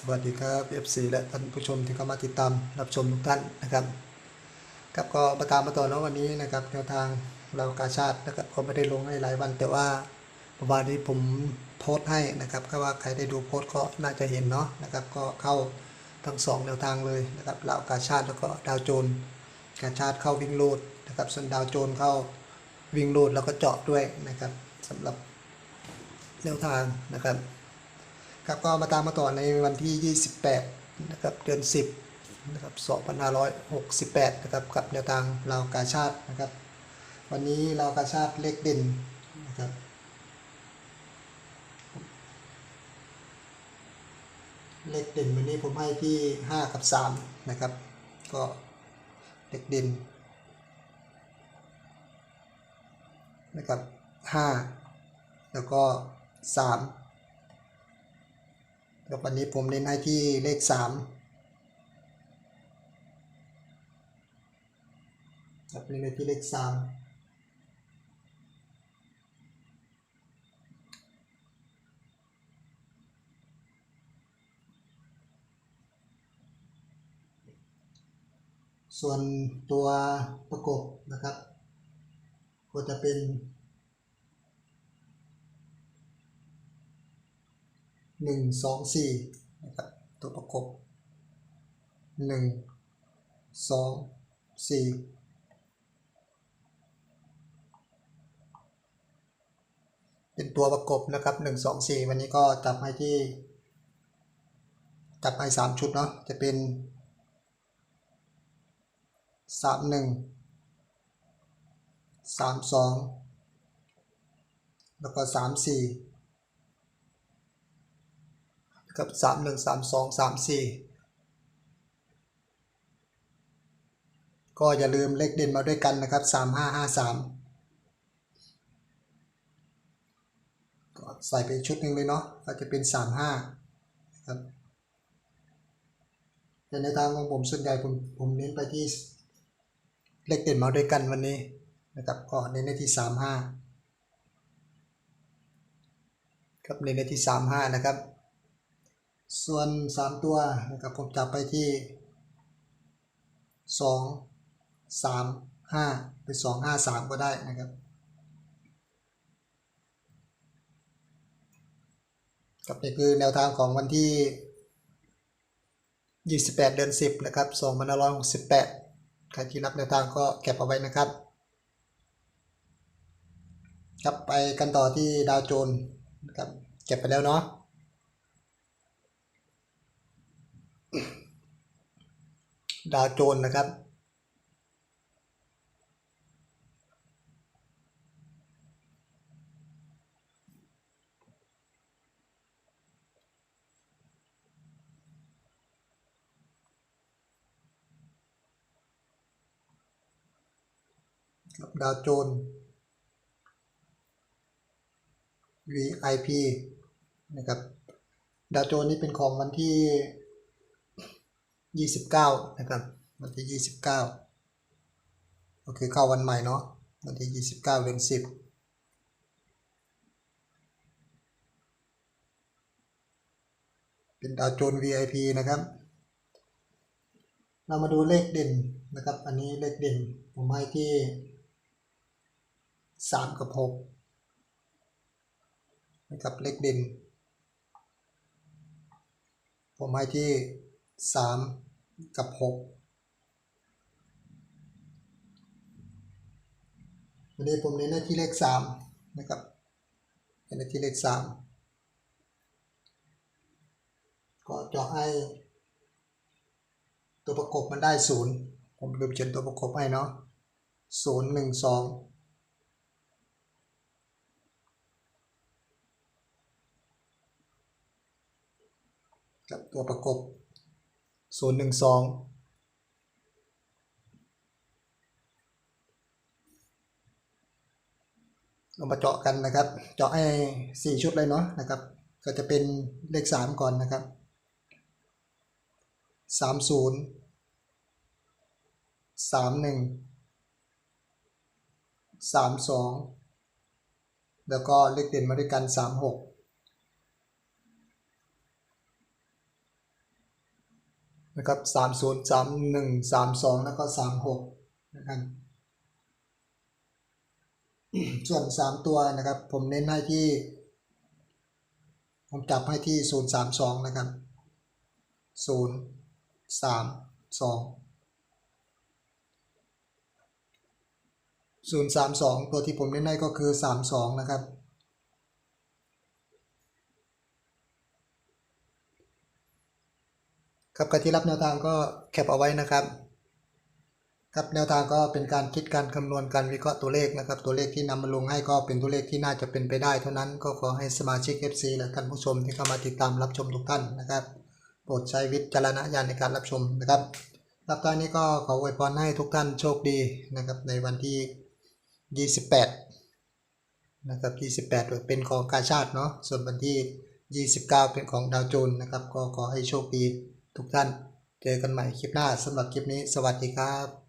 สวัสดีครับ FC และท่านผู้ชมที่เข้ามาติดตามรับชมทุกท่านนะครับครับก็มาตามมาต่อเนาะวันนี้นะครับแนวทางเรากาชาตินะครับก็ไม่ได้ลงให้หลายวัน แต่ว่าเมื่อวานนี้ผมโพสต์ให้นะครับก็ว่าใครได้ดูโพสต์ก็น่าจะเห็นเนาะนะครับก็เข้าทั้งสองแนวทางเลยนะครับเรากาชาติแล้วก็ดาวโจนกาชาติเข้าวิ่งโลดนะครับส่วนดาวโจนเข้าวิ่งโลดแล้วก็เจาะด้วยนะครับสำหรับแนวทางนะครับ ครับก็มาตามมาต่อในวันที่ 28 นะครับเดือน 10 นะครับ 2568 นะครับกับแนวทางลาวกาชาตินะครับ วันนี้ลาวกาชาติเลขเด่นนะครับเลขเด่นวันนี้ผมให้ที่ 5 กับ 3 นะครับ ก็เลขเด่นนะครับ 5 แล้วก็ 3 แล้ววันนี้ผมเน้นให้ที่เลขสามครับเน้นให้ที่เลขสามส่วนตัวประกบนะครับ ก็จะเป็น หนึ่งสองสี่นะครับตัวประกบหนึ่งสองสี่เป็นตัวประกบนะครับหนึ่งสองสี่วันนี้ก็จับให้ที่จับให้สามชุดเนาะจะเป็นสามหนึ่งสามสองแล้วก็สามสี่ กับสามหนึ่งสามสองสามสี่ก็อย่าลืมเลขเด่นมาด้วยกันนะครับสามห้าห้าสามก็ใส่ไปชุดหนึ่งเลยเนาะก็จะเป็นสามห้าครับแต่ในทางของผมส่วนใหญ่ผมผมเน้นไปที่เลขเด่นมาด้วยกันวันนี้นะครับก็เน้นในที่สามห้าครับเน้นในที่สามห้านะครับ ส่วน 3 ตัวนะครับผมจับไปที่ 2 3 5 หรือ 2 5 3 ก็ได้นะครับ กับนี่คือแนวทางของวันที่ 28 เดือน 10 นะครับ2568 ใครที่รับแนวทางก็เก็บเอาไว้นะครับ ครับไปกันต่อที่ดาวโจนนะครับเก็บไปแล้วเนาะ ดาวโจนนะครับ ดาวโจน VIP นะครับ ดาวโจนนี่เป็นของวันที่ 29นะครับ วันที่29ก็คือเข้าวันใหม่เนาะวันที่29เดือน10เป็นดาวโจน VIP นะครับ เรามาดูเลขเด่นนะครับ อันนี้เลขเด่นผมให้ที่3กับ6นะครับเลขเด่นผมให้ที่3 กับ6วันนี้ผมเน้นที่เลข3นะครับเน้นที่เลข3ก็จะให้ตัวประกบมันได้0ผมลืมเขียนตัวประกบให้เนาะ0 1 2กับตัวประกบ 012เรามาเจาะกันนะครับ เจาะให้4ชุดเลยเนาะนะครับ ก็จะเป็นเลข3ก่อนนะครับ30 31 32แล้วก็เลขเด่นมาด้วยกัน36 นะครับสามศูนย์สามหนึ่งสามสองแล้วก็สามหกนะครับส่วนสามตัวนะครับ ผมเน้นให้ที่ ผมจับให้ที่ศูนย์สามสองนะครับศูนย์สามสองศูนย์สามสองตัวที่ผมเน้นให้ก็คือสามสองนะครับ ครับใครที่รับแนวทางก็แคปเอาไว้นะครับ ครับแนวทางก็เป็นการคิดการคำนวณการวิเคราะห์ตัวเลขนะครับ ตัวเลขที่นำมาลงให้ก็เป็นตัวเลขที่น่าจะเป็นไปได้ เท่านั้นก็ขอให้สมาชิก FC และท่านผู้ชมที่เข้ามาติดตามรับชมทุกท่านนะครับ โปรดใช้วิจารณญาณในการรับชมนะครับรับตอนนี้ก็ขออวยพรให้ทุกท่านโชคดีนะครับในวันที่ 28 นะครับ 28 เป็นของกาชาติเนาะส่วนวันที่ 29 เป็นของดาวโจนนะครับ ก็ขอให้โชคดี ทุกท่าน เจอกันใหม่คลิปหน้าสำหรับคลิปนี้ สวัสดีครับ